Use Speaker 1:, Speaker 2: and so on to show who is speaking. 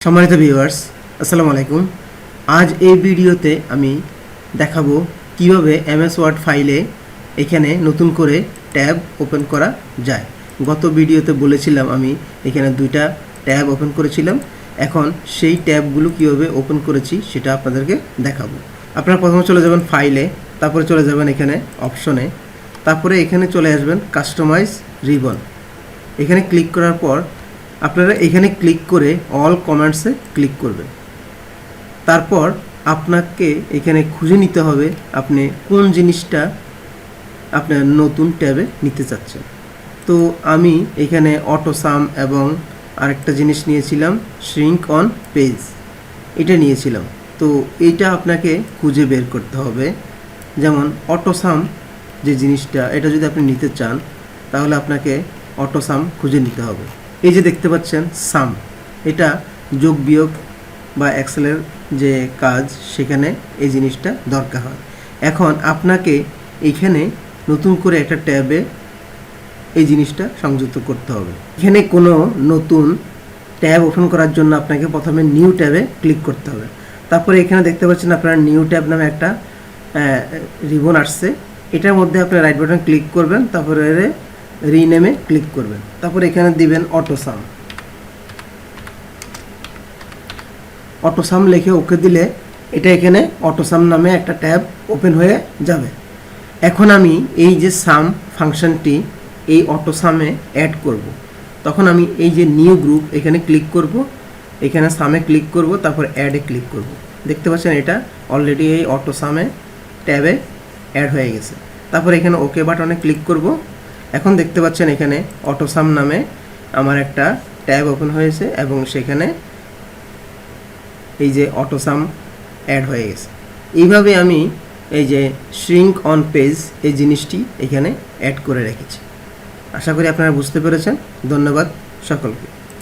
Speaker 1: সম্মানিত ভিউয়ার্স আসসালামু আলাইকুম। আজ এই ভিডিওতে আমি দেখাবো কীভাবে এমএস ওয়ার্ড ফাইলে এখানে নতুন করে ট্যাব ওপেন করা যায়। গত ভিডিওতে বলেছিলাম আমি এখানে দুইটা ট্যাব ওপেন করেছিলাম। এখন সেই ট্যাবগুলো কীভাবে ওপেন করেছি সেটা আপনাদেরকে দেখাবো। আপনারা প্রথমে চলে যাবেন ফাইলে তারপরে চলে যাবেন এখানে অপশনে তারপরে এখানে চলে আসবেন কাস্টমাইজ রিবন এখানে ক্লিক করার পর আপনারা এখানে ক্লিক করে অল কমেন্টসে ক্লিক করবেন। তারপর আপনাকে এখানে খুঁজে নিতে হবে আপনি কোন জিনিসটা আপনার নতুন ট্যাবে নিতে চাচ্ছেন। তো আমি এখানে অটোসাম এবং আরেকটা জিনিস নিয়েছিলাম শ্রিঙ্ক অন পেজ এটা নিয়েছিলাম। তো এইটা আপনাকে খুঁজে বের করতে হবে। যেমন অটোসাম যে জিনিসটা, এটা যদি আপনি নিতে চান, তাহলে আপনাকে অটোসাম খুঁজে নিতে হবে। এই যে দেখতে পাচ্ছেন সাম এটা যোগ বিয়োগ বা এক্সেলের যে কাজ, সেখানে এই জিনিসটা দরকার হয়। এখন আপনাকে এখানে নতুন করে একটা ট্যাবে এই জিনিসটা সংযুক্ত করতে হবে। এখানে কোনো নতুন ট্যাব ওপেন করার জন্য আপনাকে প্রথমে নিউ ট্যাবে ক্লিক করতে হবে। তারপরে এখানে দেখতে পাচ্ছেন আপনার নিউ ট্যাব নামে একটা রিবন আসছে। এটার মধ্যে আপনি রাইট বাটন ক্লিক করবেন, তারপরে রিনেমে ক্লিক করবেন। তারপর এখানে দিবেন অটোসাম অটোসাম লিখে ওকে দিলে এটা এখানে অটোসাম নামে একটা ট্যাব ওপেন হয়ে যাবে। এখন আমি এই যে সাম ফাংশনটি এই অটোসামে অ্যাড করব। তখন আমি এই যে নিউ গ্রুপ এখানে ক্লিক করব। এখানে সামে ক্লিক করব, তারপর অ্যাডে ক্লিক করব। দেখতে পাচ্ছেন এটা অলরেডি এই অটোসামে ট্যাবে অ্যাড হয়ে গেছে। তারপর এখানে ওকে বাটনে ক্লিক করব। এখন দেখতে পাচ্ছেন এখানে অটোসাম নামে আমার একটা ট্যাব ওপেন হয়েছে এবং সেখানে এই যে অটোসাম অ্যাড হয়ে গেছে। এইভাবে আমি এই যে শ্রিঙ্ক অন পেজ এই জিনিসটি এখানে অ্যাড করে রেখেছি। আশা করি আপনারা বুঝতে পেরেছেন। ধন্যবাদ সকলকে।